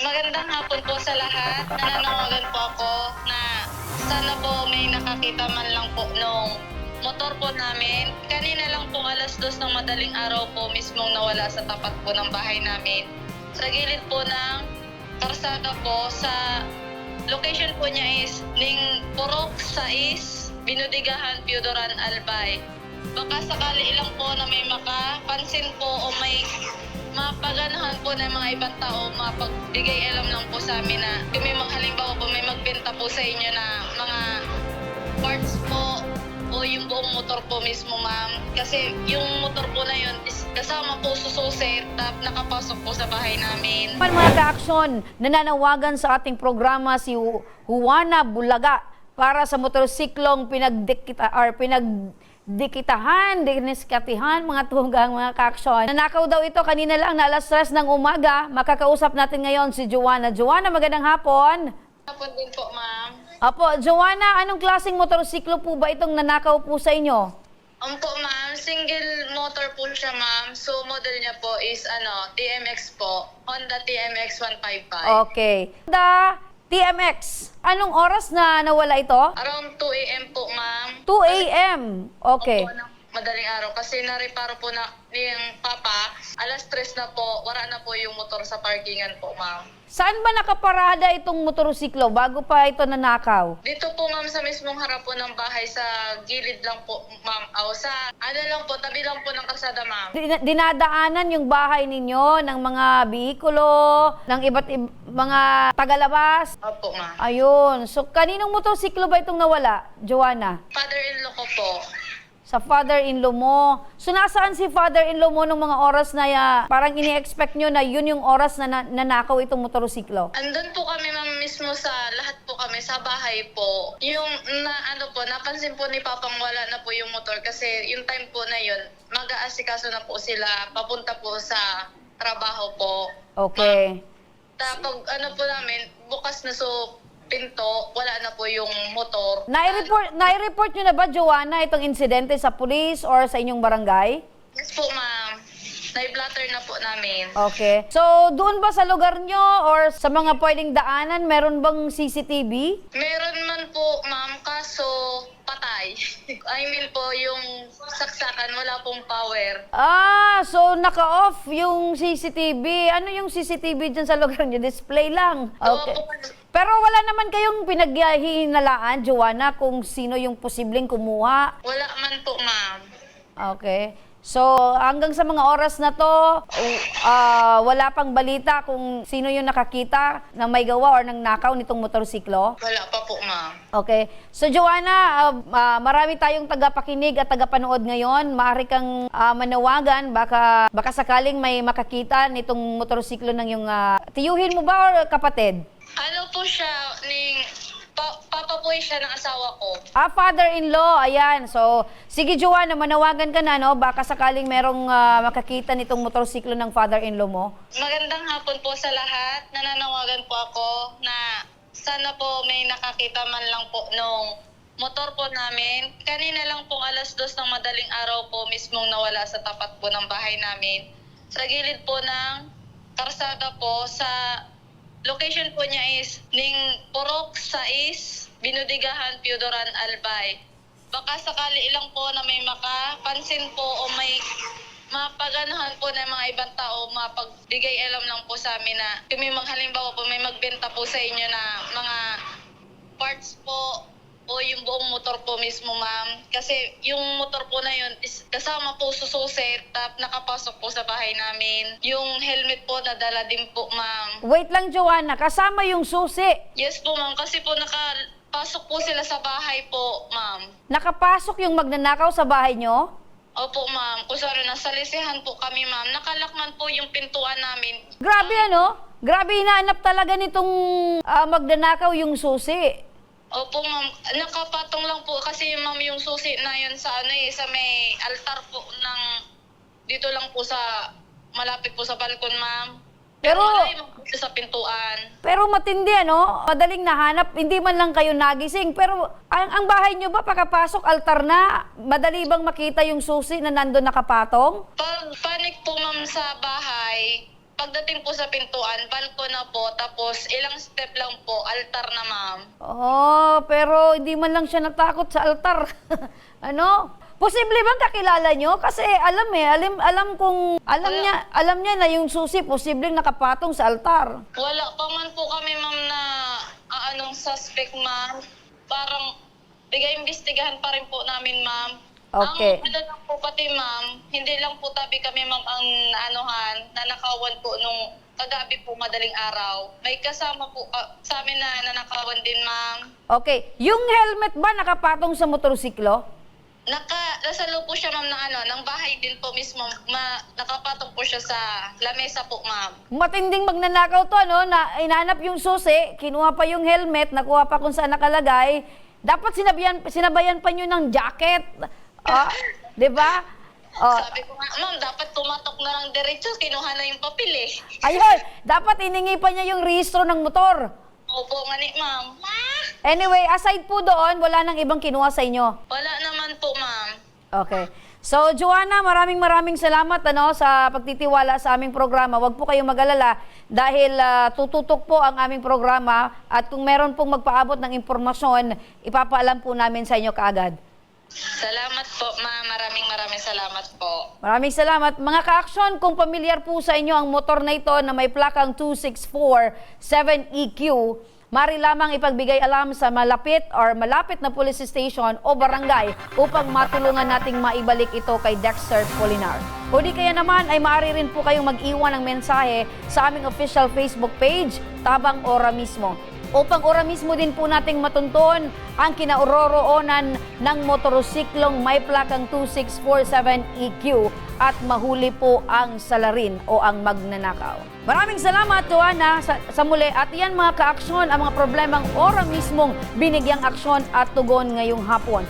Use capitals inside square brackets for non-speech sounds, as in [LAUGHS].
Magandang hapon po sa lahat. Nananawagan po ako na sana po may nakakita man lang po nung motor po namin. Kanina lang po alas dos ng madaling araw po mismong nawala sa tapat po ng bahay namin. Sa gilid po ng karsada po sa location po niya is Ning Purok Sais, Binudigahan, Piodoran, Albay. Baka sakali ilang po na may makapansin po o may mapaganahan po ng mga ibang tao, mapagbigay alam lang po sa amin na kung may mga halimbawa po may magbenta po sa inyo na mga parts po o yung buong motor po mismo ma'am. Kasi yung motor po na yun is kasama po sususi tap nakapasok po sa bahay namin. Naman mga ka-aksyon, nananawagan sa ating programa si Ju- Juana Bulaga para sa motorsiklong pinagdikita or pinagdikitahan, diniskatihan, mga tunggang mga ka-aksyon. Nanakaw daw ito kanina lang na alas 3 ng umaga. Makakausap natin ngayon si Joanna. Joanna, magandang hapon. Hapon din po ma'am. Apo, Joanna, anong klaseng motorsiklo po ba itong nanakaw po sa inyo? Um po ma'am, single motor po siya ma'am. So model niya po is ano, TMX po. Honda TMX 155. Okay. The TMX, anong oras na nawala ito? Around 2 a.m. po ma'am. 2 a.m. Okay. Opo, ng madaling araw kasi nareparo po na yung papa. Alas 3 na po, wala na po yung motor sa parkingan po ma'am. Saan ba nakaparada itong motorsiklo bago pa ito nanakaw? Dito po ma'am sa mismong harap po ng bahay sa gilid lang po ma'am. O sa ano lang po, tabi lang po ng kalsada ma'am. Din- dinadaanan yung bahay ninyo ng mga bihikulo, ng iba't ib- mga tagalabas. Opo ma'am. Ayun. So, kaninong motorsiklo ba itong nawala, Joanna? Father-in-law ko po. Sa father-in-law mo. So, nasaan si father-in-law mo nung mga oras na ya, parang ini-expect nyo na yun yung oras na, na nanakaw itong motorsiklo? Andun po kami ma'am mismo sa lahat po kami sa bahay po. Yung na ano po, napansin po ni Papang wala na po yung motor kasi yung time po na yun, mag-aasikaso na po sila papunta po sa trabaho po. Okay. Tapos ano po namin, bukas na so pinto, wala na po yung motor. Nai-report, nai-report nyo na ba, Joanna, itong insidente sa police or sa inyong barangay? Yes po ma'am. Nai-blatter na po namin. Okay. So, doon ba sa lugar nyo or sa mga pwedeng daanan, meron bang CCTV? Meron man po ma'am, kaso patay. [LAUGHS] I mean po, yung saksakan, wala pong power. Ah, so naka-off yung CCTV. Ano yung CCTV dyan sa lugar nyo? Display lang. Okay. Opo. Pero wala naman kayong pinaghihinalaan, Joanna, kung sino yung posibleng kumuha. Wala man po ma'am. Okay. So, hanggang sa mga oras na to, uh, wala pang balita kung sino yung nakakita na may gawa or nang nakaw nitong motorsiklo. Wala pa po ma'am. Okay. So Joanna, ah, ah, marami tayong tagapakinig at tagapanood ngayon. Maaari kang ah, manawagan baka baka sakaling may makakita nitong motorsiklo ng yung ah, tiyuhin mo ba or kapatid? Ano po siya, ning papa po siya ng asawa ko. Ah, father-in-law. Ayan. So, sige Joanna, manawagan ka na, no? Baka sakaling merong ah, makakita nitong motorsiklo ng father-in-law mo. Magandang hapon po sa lahat. Nananawagan po ako na sana po may nakakita man lang po nung motor po namin. Kanina lang po alas dos ng madaling araw po mismong nawala sa tapat po ng bahay namin. Sa gilid po ng karsada po sa location po niya is Ning Purok Sais, Binudigahan, Piodoran, Albay. Baka sakali ilang po na may makapansin po o may mapaganahan po ng mga ibang tao, mapagbigay alam lang po sa amin na kung may mga halimbawa po may magbenta po sa inyo na mga parts po yung buong motor po mismo ma'am. Kasi yung motor po na yun is kasama po sususi tap nakapasok po sa bahay namin. Yung helmet po nadala din po ma'am. Wait lang Joanna, kasama yung susi. Yes po ma'am kasi po nakapasok po sila sa bahay po ma'am. Nakapasok yung magnanakaw sa bahay nyo? Opo ma'am, kung sorry, nasa lisihan po kami ma'am. Nakalakman po yung pintuan namin. Grabe ano? Grabe hinahanap talaga nitong ah, magnanakaw yung susi. Opo ma'am, nakapatong lang po kasi ma'am yung susi na yun sa ano eh, sa may altar po ng dito lang po sa malapit po sa balkon ma'am. Pero- wala yung sa pintuan. Pero matindi ano, madaling nahanap, hindi man lang kayo nagising. Pero ang, ang bahay nyo ba pagkapasok altar na, madali bang makita yung susi na nandun nakapatong? Pag panic po ma'am sa bahay, pagdating po sa pintuan, balko na po, tapos ilang step lang po, altar na ma'am. Oh, pero hindi man lang siya natakot sa altar. [LAUGHS] ano? Posible bang kakilala nyo? Kasi alam eh, alam, alam kong, alam Wala. niya, alam niya na yung susi posibleng nakapatong sa altar. Wala pa man po kami ma'am na ah, anong suspect ma'am. Parang bigay-imbestigahan pa rin po namin ma'am. Okay. Ang ano lang po pati ma'am, hindi lang po tabi kami ma'am ang anuhan, nanakawan po nung kagabi po madaling araw. May kasama po ah, sa amin na nanakawan din ma'am. Okay, yung helmet ba nakapatong sa motorsiklo? Naka, nasa loob po siya ma'am ng ano, ng bahay din po mismo. Ma, nakapatong po siya sa lamesa po ma'am. Matinding magnanakaw to, ano, na inanap yung susi, kinuha pa yung helmet, nakuha pa kung saan nakalagay. Dapat sinabayan, sinabayan pa nyo ng jacket. Ah, di ba? Oh, Sabi ko nga, ma'am, dapat tumatok na lang diretso, kinuha na yung papel eh. [LAUGHS] ayun, dapat iningi pa niya yung rehistro ng motor. Opo nga ni ma'am. Anyway, aside po doon, wala nang ibang kinuha sa inyo. Wala naman po ma'am. Okay. So, Joanna, maraming maraming salamat ano, sa pagtitiwala sa aming programa. Huwag po kayong mag-alala dahil ah, tututok po ang aming programa at kung meron pong magpaabot ng impormasyon, ipapaalam po namin sa inyo kaagad. Salamat po ma'am, maraming maraming salamat po. Maraming salamat. Mga ka-aksyon, kung pamilyar po sa inyo ang motor na ito na may plakang 2647EQ, mari lamang ipagbigay alam sa malapit or malapit na police station o barangay upang matulungan nating maibalik ito kay Dexter Polinar. O di kaya naman ay maaari rin po kayong mag-iwan ng mensahe sa aming official Facebook page, Tabang Ora mismo upang ora mismo din po nating matunton ang kinauroroonan ng motorosiklong may plakang 2647EQ at mahuli po ang salarin o ang magnanakaw. Maraming salamat, Joanna, sa, sa muli. At yan mga kaaksyon, ang mga problemang ora mismong binigyang aksyon at tugon ngayong hapon.